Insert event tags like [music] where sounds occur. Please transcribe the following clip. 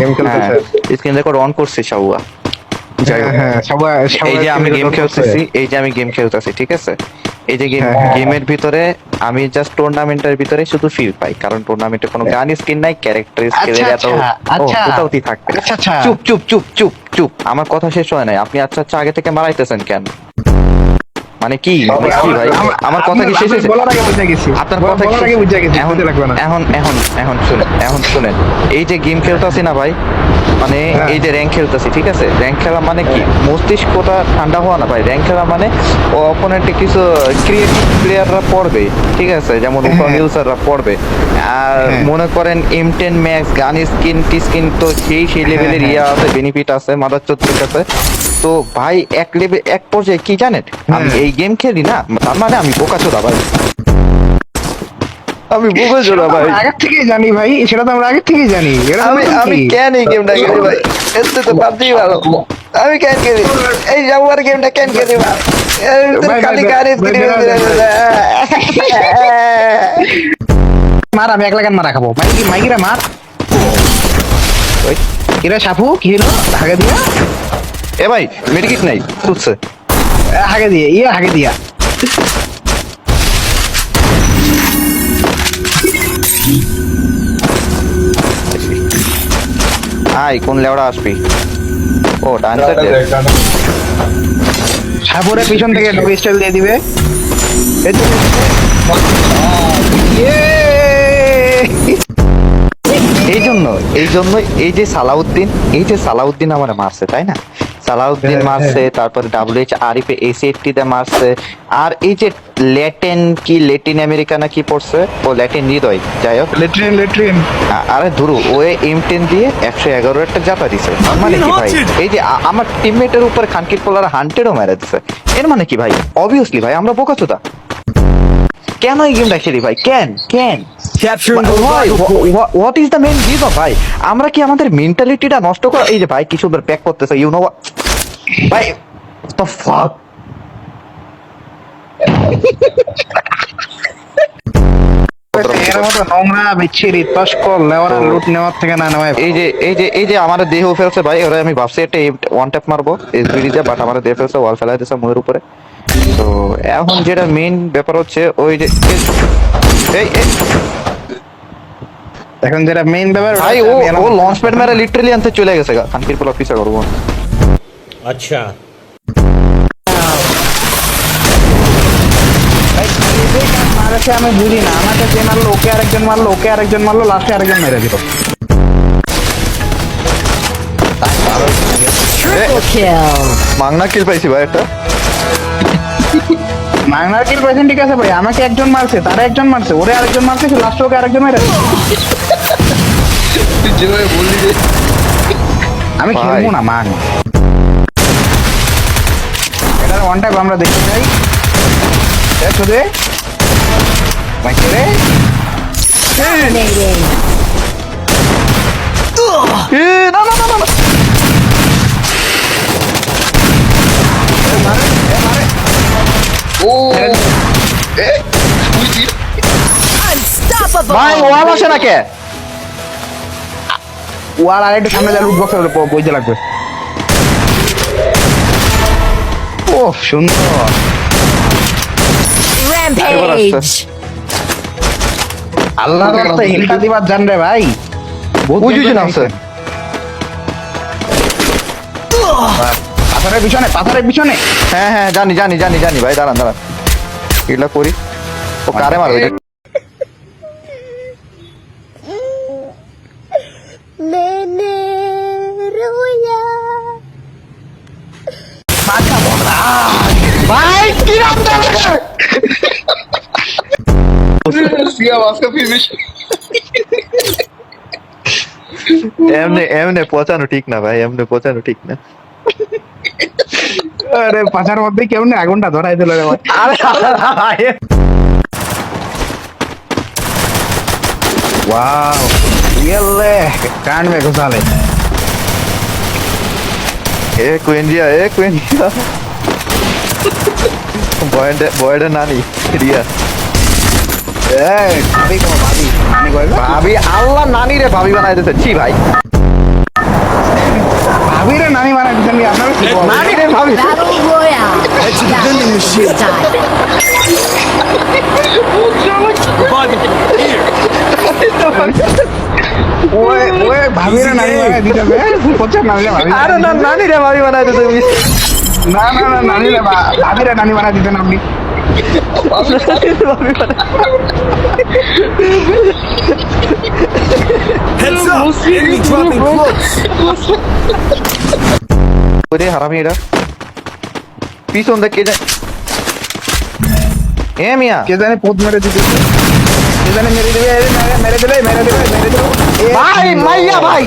Game খেলতেছে screen record on করছি সাউয়া যাই হোক। হ্যাঁ এই যে আমি গেম খেলতেছি এই যে আমি গেম খেলতেছি ঠিক আছে? এই যে গেম হ্যাঁ, হ্যাঁ। গেমের ভিতরে আমি জাস্ট টুর্নামেন্টের ভিতরে শুধু ফিল পাই কারণ টুর্নামেন্টে কোনো গান স্কিন নাই ক্যারেক্টার স্কিলের এত আচ্ছা, আচ্ছা। কোথাওতি থাকবে। আচ্ছা, আচ্ছা। চুপ চুপ চুপ চুপ চুপ। আমার কথা শেষ হয় নাই। আপনি আচ্ছা আচ্ছা আগে থেকে মারাইতেছেন কেন? মানে কি? মানে ভাই? আমার কথা কি শেষ হয়েছে? আপনার কথা কি এখন এখন এখন শুনেন এখন শুনেন। এই যে গেম খেলতেছি না ভাই মানে হ্যাঁ। এই যে র্যাঙ্ক খেলতেছি ঠিক আছে র্যাঙ্ক খেলা মানে কি মস্তিষ্কটা ঠান্ডা হওয়া না ভাই র্যাঙ্ক খেলা মানে অপোনেন্টে কিছু ক্রিয়েটিভ প্লেয়াররা পড়বে ঠিক আছে যেমন হ্যাঁ। ইউজাররা পড়বে আর হ্যাঁ। মনে করেন M ten Max gun skin টি স্কিন তো সেই সেই লেভেলের হ্যাঁ। ইয়ে আছে বেনিফিট আছে মাদার চোদ্দের কাছে তো ভাই এক লেভেল এক পর্যায়ে কি জানেন আমি হ্যাঁ। এই গেম খেলি না তার মানে আমি বোকা চোদা ভাই আমি বোকা চোদা ভাই। আগের থেকেই জানি ভাই সেটা তো আমরা আগের থেকেই জানি আমি আমি কেন এই গেমটা খেলি ভাই? এতে তো পাবজি ভালো। আমি কেন খেলি? এই জাউয়ার গেমটা কেন খেলি ভাই? ভাই, ভাই, [laughs] মার আমি এক লাগান মারা খাব। মাইকি মাইকিরা মার। ওই, কিরা সাপু কি হলো? হাগে দিয়া? এ ভাই মেডিকিট নাই তুলছে। হাগে দিয়ে ইয়ে হাগে দিয়া। আই কোন লেওড়া আসবি? ও ডান্সার সাপুরে পিছন থেকে ডগ স্টাইল দিয়ে দিবে। এই তো- ইয়ে! এই জন্য এই জন্য এই যে সালাউদ্দিন এই যে সালাউদ্দিন আমার মারছে তাই না? সালাউদ্দিন [laughs] মারছে তারপরে ডাব্লিউএইচ আরিফে এসি এইটটিতে মারছে। আর এই যে ল্যাটেন কি ল্যাটিন আমেরিকা না কি পড়ছে? ও ল্যাটিন হৃদয় যাই হোক। লেট্রিন আ- আরে ধরু ও এম টেন দিয়ে একশো এগারো একটা জাতা দিছে। মানে কি ভাই? এই যে আমার টিমমেটের উপর খানকির পোলার হান্টেডও মেরে দিছে। এর মানে কি ভাই? অবভিয়াসলি ভাই আমরা বোকাচোদা। কেন এই গেমটা খেলি ভাই? কেন? কেন? What is the main reason ভাই? আমরা কি আমাদের মেন্টালিটিটা নষ্ট করা এই যে ভাই কিছু প্যাক করতেছে ইউ নো ভাই দ্য ফাক এর মতো নোংরা বিচ্ছিরি তস্কর লেওয়ার লুট নেওয়ার থেকে না নেওয়াই এই যে এই যে এই যে আমার দেহ ফেলছে ভাই ওরা আমি ভাবছি একটা ওয়ান ট্যাপ মারবো এসবিডি দিয়ে বাট আমার দেহ ফেলছে ওয়াল ফেলাই দিয়েছে মুখের উপরে। তো এখন যেটা মেইন ব্যাপার হচ্ছে ওই যে এই এখন যেটা মেইন ব্যাপার ভাই ও লঞ্চ প্যাড মেরে লিটারালি আনতে চলে গেছে গা। খানকির পোলা পিছা করব। আচ্ছা। আমি বুঝি না। আমাকে যে মারলো ওকে আরেকজন মারলো ওকে আরেকজন মারলো লাস্টে আরেকজন মেরে দিল। মাংনা কিল পাইছি ভাই একটা। মাংনার কিল পাইছেন ঠিক আছে ভাই। আমাকে একজন মারছে তারা একজন মারছে ওরে আরেকজন মারছে লাস্টে ওকে আরেকজন মেরে যেভাবে আমি খেলব না মান। এটার ওয়ান টাইপ আমরা দেখতে চাই। দেখো দে ভাই রে না না না না, না। ভাই ওয়াল আসে না কে? ওয়ার আর একটু সামনে যা লুট বইতে লাগবে। ও সুন্দর। Rampage. আল্লাহর রাস্তায় হিলটা দিবার জান রে ভাই। বহুত ওই যে জনকে নামছে। দেখছেন। পাথরের পিছনে পাথরের পিছনে। হ্যাঁ হ্যাঁ জানি জানি জানি জানি। ভাই দাঁড়ান দাঁড়ান। এগুলা করি। ও কারে মারবে? এমনি এমনি পচানো ঠিক না ভাই এমনি পচানো ঠিক না আরে পাছার মধ্যে কেউ না আগুনটা ধরাই দিল রে ভাই वाओ येले कान में घुसा ले এ কুইন্ডিয়া এ কুইন্ডিয়া বয়েডে বয়েডে নানি রিয়া ए भाभी को भाभी नानी को ভাবি আল্লাহ নানি রে ভাবি বানাই দিতেছে ছি ভাই। ভাবিরে নানি বানাই দিতেন আপনারা নানি রে ভাবি। Battle Royale. Time. ওয়ে ওয়ে ভাবিরে নানি বানাই দিতেছে পচার নানিরে ভাবি? আরে না নানি রে ভাবি বানাই দিতে তুমি না না না নানিরে ভা- ভাবিরে নানি বানাই দিতেন আপনি। Heads up! Enemy dropping close! ওরে হারামি এটা পিছন দেখ কে যায় এ মিয়া কে জানে পোদ মেরে দিতে কে জানে মেরে দেবে মেরে মেরে দেবে মেরে দেবে মেরে দেবে ভাই মাইয়া। ভাই